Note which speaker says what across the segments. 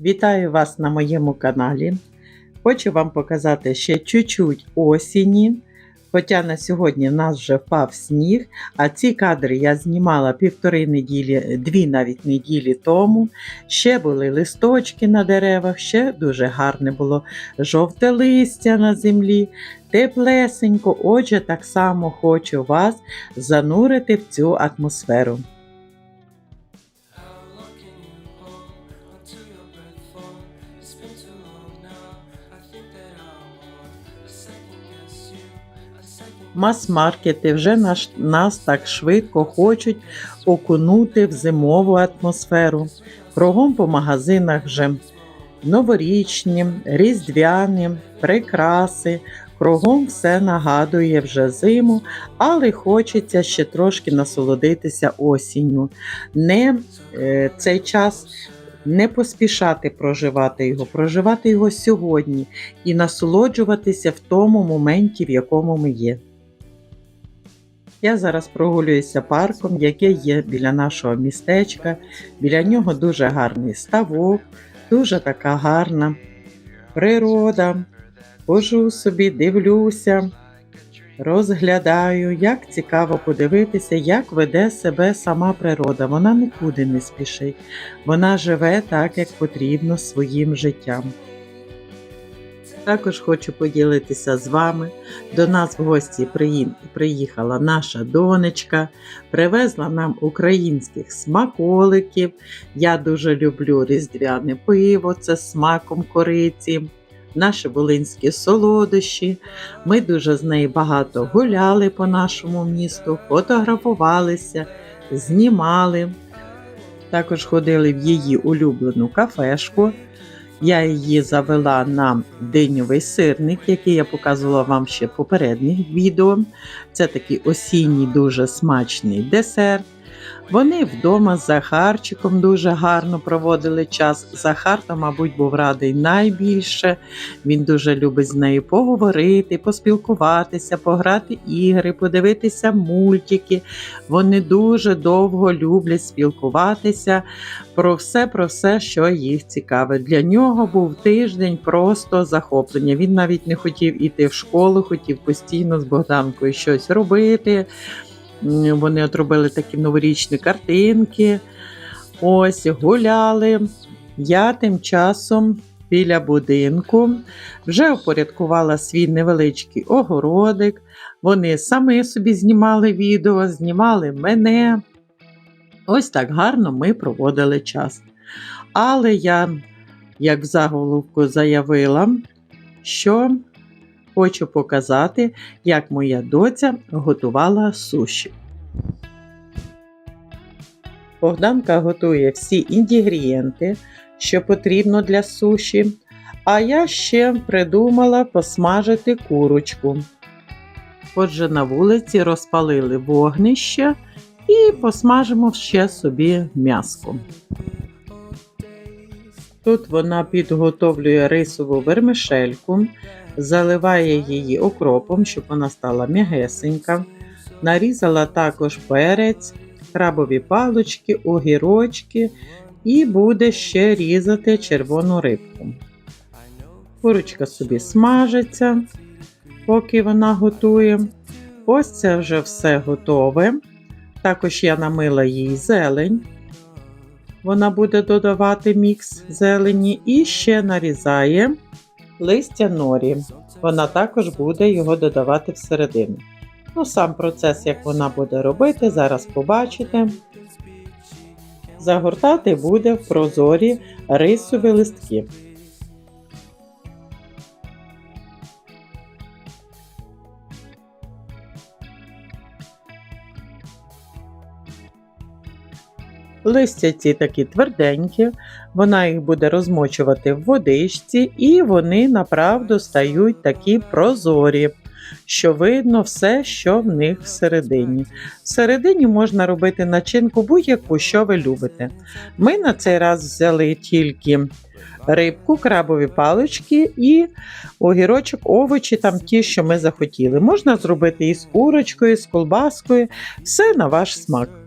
Speaker 1: Вітаю вас на моєму каналі. Хочу вам показати ще чуть-чуть осені. Хоча на сьогодні в нас вже впав сніг, а ці кадри я знімала півтори неділі, дві навіть неділі тому. Ще були листочки на деревах, ще дуже гарне було жовте листя на землі, теплесенько. Отже, так само хочу вас занурити в цю атмосферу. Мас-маркети вже наш, нас так швидко хочуть окунути в зимову атмосферу. Кругом по магазинах вже новорічні, різдвяні, прикраси. Кругом все нагадує вже зиму, але хочеться ще трошки насолодитися осінню. Не е, цей час не поспішати проживати його, проживати його сьогодні і насолоджуватися в тому моменті, в якому ми є. Я зараз прогулююся парком, який є біля нашого містечка. Біля нього дуже гарний ставок, дуже така гарна природа. Хожу собі, дивлюся, розглядаю, як цікаво подивитися, як веде себе сама природа. Вона нікуди не спішить. Вона живе так, як потрібно своїм життям. Також хочу поділитися з вами. До нас в гості приїхала наша донечка, привезла нам українських смаколиків. Я дуже люблю різдвяне пиво, це з смаком кориці, наші волинські солодощі. Ми дуже з нею багато гуляли по нашому місту, фотографувалися, знімали. Також ходили в її улюблену кафешку. Я її завела на диньовий сирник, який я показувала вам ще в попередніх відео. Це такий осінній дуже смачний десерт. Вони вдома з Захарчиком дуже гарно проводили час. Захар, то, мабуть, був радий найбільше. Він дуже любить з нею поговорити, поспілкуватися, пограти ігри, подивитися мультики. Вони дуже довго люблять спілкуватися про все, про все, що їх цікавить. Для нього був тиждень просто захоплення. Він навіть не хотів іти в школу, хотів постійно з Богданкою щось робити. Вони отробили такі новорічні картинки. Ось гуляли. Я тим часом біля будинку вже упорядкувала свій невеличкий огородик. Вони самі собі знімали відео, знімали мене. Ось так гарно ми проводили час. Але я, як в заголовку заявила, що хочу показати, як моя доця готувала суші. Богданка готує всі інгредієнти, що потрібно для суші, а я ще придумала посмажити курочку. Отже, на вулиці розпалили вогнище і посмажимо ще собі м'яско. Тут вона підготовлює рисову вермишельку, заливає її окропом, щоб вона стала м'ягесенька. Нарізала також перець, крабові палочки, огірочки і буде ще різати червону рибку. Курочка собі смажиться, поки вона готує. Ось це вже все готове. Також я намила їй зелень. Вона буде додавати мікс зелені і ще нарізає листя норі. Вона також буде його додавати всередину. Ну, сам процес, як вона буде робити, зараз побачите. Загортати буде в прозорі рисові листки. Листя ці такі тверденькі, вона їх буде розмочувати в водичці, і вони направду стають такі прозорі, що видно все, що в них всередині. Всередині можна робити начинку будь-яку, що ви любите. Ми на цей раз взяли тільки рибку, крабові палички і огірочок, овочі, там ті, що ми захотіли. Можна зробити і з курочкою, з колбаскою, все на ваш смак.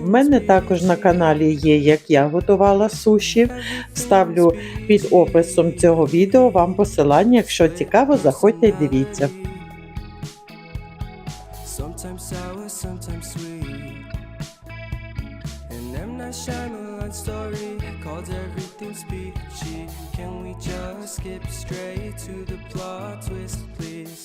Speaker 1: В мене також на каналі є, як я готувала суші. Ставлю під описом цього відео вам посилання. Якщо цікаво, заходьте і дивіться.
Speaker 2: Can we just skip straight to the plot twist, please?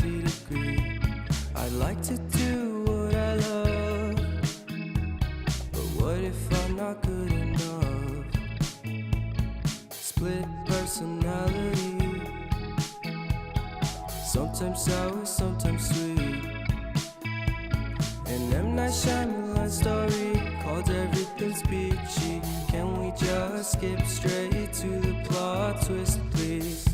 Speaker 2: 90 degree. I'd like to do what I love, but what if I'm not good enough? Split personality. Sometimes sour, sometimes sweet. An M. Night Shyamalan story called Everything's Peachy. Can we just skip straight to the plot twist, please?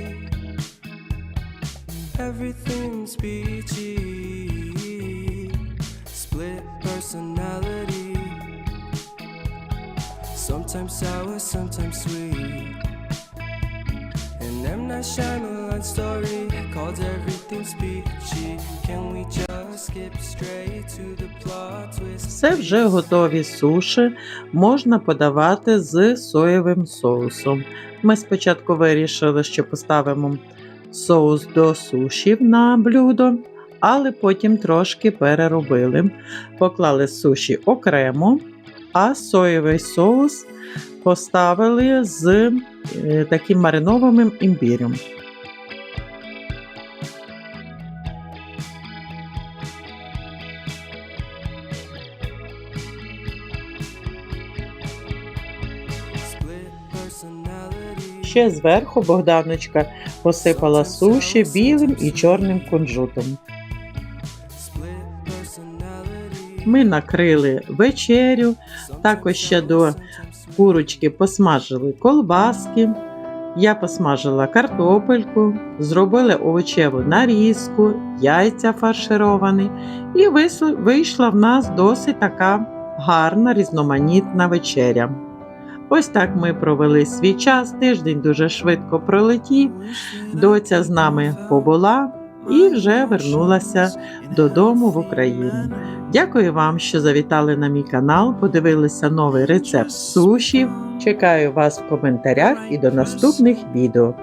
Speaker 2: Everything's peachy. Split personality. Sometimes sour, sometimes sweet. An M. Night Shyamalan story called Everything's peachy. Can we just skip straight to the plot twist?
Speaker 1: Це вже готові суші, можна подавати з соєвим соусом. Ми спочатку вирішили, що поставимо соус до сушів на блюдо, але потім трошки переробили. Поклали суші окремо, а соєвий соус поставили з е, таким маринованим імбірем. Ще зверху Богданочка посипала суші білим і чорним кунжутом. Ми накрили вечерю, також ще до курочки посмажили колбаски. Я посмажила картопельку, зробили овочеву нарізку, яйця фаршировані, і вийшла в нас досить така гарна різноманітна вечеря. Ось так ми провели свій час. Тиждень дуже швидко пролетів. Доця з нами побула і вже вернулася додому в Україну. Дякую вам, що завітали на мій канал, подивилися новий рецепт сушів. Чекаю вас в коментарях і до наступних відео.